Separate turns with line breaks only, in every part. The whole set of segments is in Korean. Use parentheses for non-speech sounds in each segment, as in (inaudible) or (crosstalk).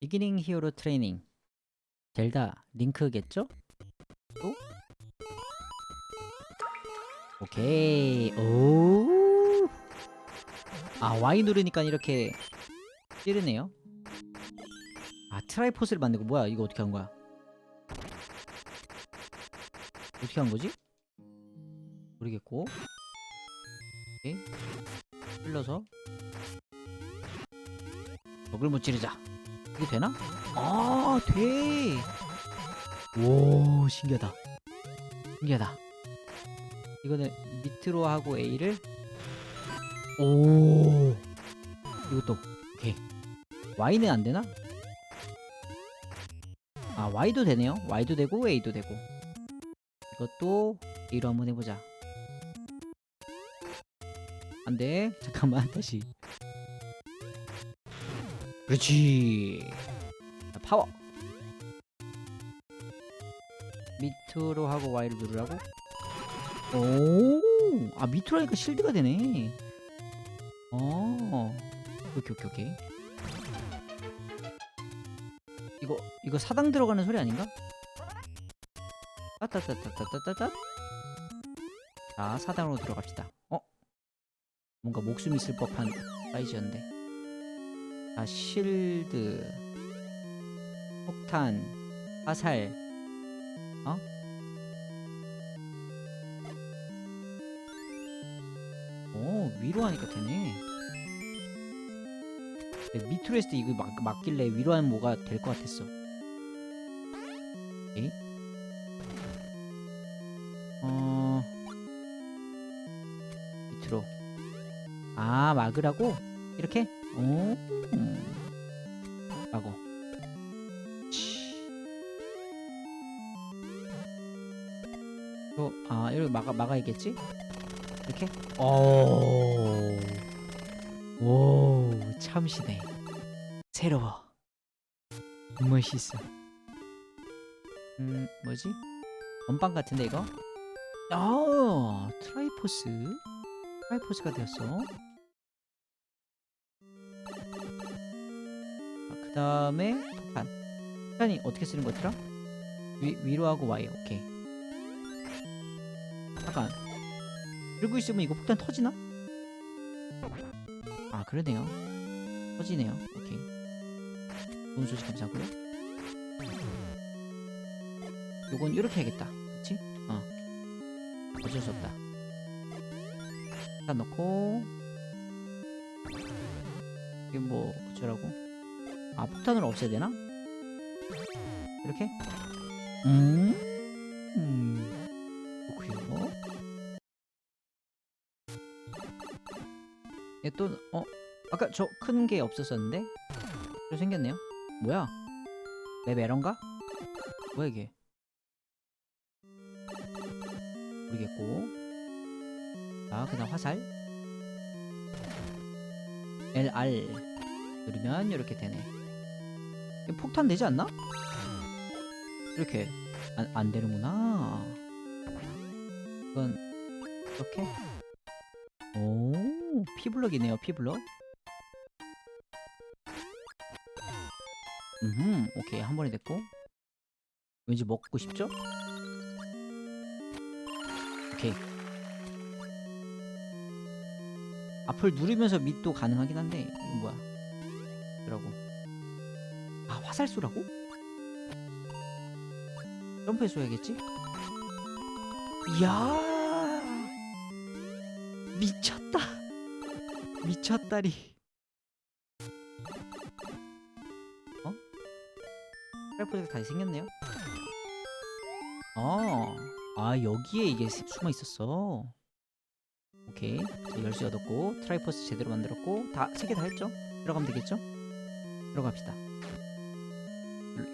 비기닝 히어로 트레이닝 젤다 링크겠죠? 또? 오케이 오. 아 Y 누르니까 이렇게 찌르네요. 아 트라이포스를 만들고 뭐야 이거 어떻게 한 거야? 어떻게 한 거지? 모르겠고. 오케이. 흘러서 벽을 못 찌르자. 이게 되나? 아, 돼. 오, 신기하다. 신기하다. 이거는 밑으로 하고 A를 오. 이것도 오케이. Y는 안 되나? 아, Y도 되네요. Y도 되고 A도 되고. 이것도 A로 한번 해보자. 안 돼. 잠깐만 다시. 그렇지. 자, 파워. 밑으로 하고 Y를 누르라고? 오, 아 밑으로 하니까 실드가 되네. 어, 오케이 오케이 오케이. 이거 이거 사당 들어가는 소리 아닌가? 따따따따따따따. 자 사당으로 들어갑시다. 어? 뭔가 목숨 있을 법한 사이즈였는데. 자 실드, 폭탄, 화살. 어? 오 위로 하니까 되네. 근데 밑으로 했을 때 이거 막, 맞길래 위로 하면 뭐가 될 것 같았어. 오케이. 어 밑으로. 아 막으라고 이렇게. 오. 음. 라고. 치. 이거 아 이렇게 막아 막아야겠지? 이렇게. 오. 오 참시네. 새로워. 멋있어. 음 뭐지? 원빵 같은데 이거? 아 트라이포스. 트라이포스가 되었어. 다음에 폭탄. 폭탄이 어떻게 쓰는 거더라? 위, 위로 하고 Y. 오케이. 잠깐. 들고 있으면 이거 폭탄 터지나? 아 그러네요. 터지네요. 오케이. 좋은 소식 감사하고요. 요건 이렇게 해야겠다. 그치? 어. 어쩔 수 없다. 일단 넣고 이게 뭐 어쩌라고? 아 폭탄을 없애야 되나? 이렇게? 음? 음. 또, 어? 아까 저 큰 게 없었었는데? 또 생겼네요. 뭐야? 맵 에런가? 뭐야 이게? 모르겠고. 자, 그 다음 화살. LR. 누르면 이렇게 되네. 폭탄 되지 않나? 이렇게. 안, 안 되는구나. 이건, 이렇게. 오, 피블럭이네요, 피블럭. 음, 오케이. 한 번에 됐고. 왠지 먹고 싶죠? 오케이. 앞을 누르면서 밑도 가능하긴 한데, 이거 뭐야. 그러고. 아, 화살 쏘라고? 점프해 쏘야겠지? 이야! 미쳤다! 미쳤다리. 어? 셀프가 다시 생겼네요? 어, 아, 여기에 이게 스- 숨어 있었어. 오케이. 자, 열쇠 얻었고, 트라이포스 제대로 만들었고, 다, 세 개 다 했죠? 들어가면 되겠죠? 들어갑시다.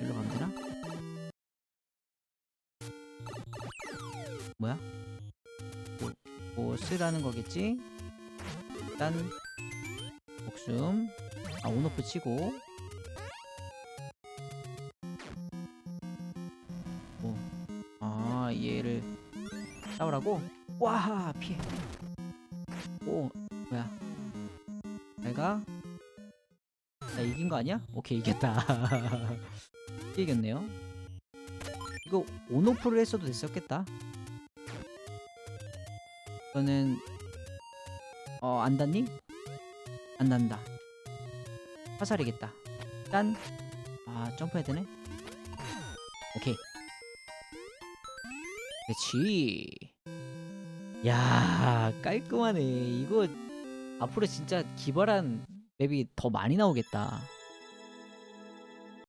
일로, 가면 되나? 뭐야? 뭐, 뭐 쓰라는 거겠지? 일단 목숨 아 온오프 치고 오. 아 얘를 싸우라고? 와 피해 오 뭐야 내가 나 이긴 거 아니야? 오케이 이겼다. (laughs) 이겼네요. 이거 온오프를 했어도 됐었겠다. 이거는 어 안닿니? 안 난다. 화살이겠다. 짠! 아 점프해야 되네. 오케이. 그렇지. 야 깔끔하네. 이거 앞으로 진짜 기발한 맵이 더 많이 나오겠다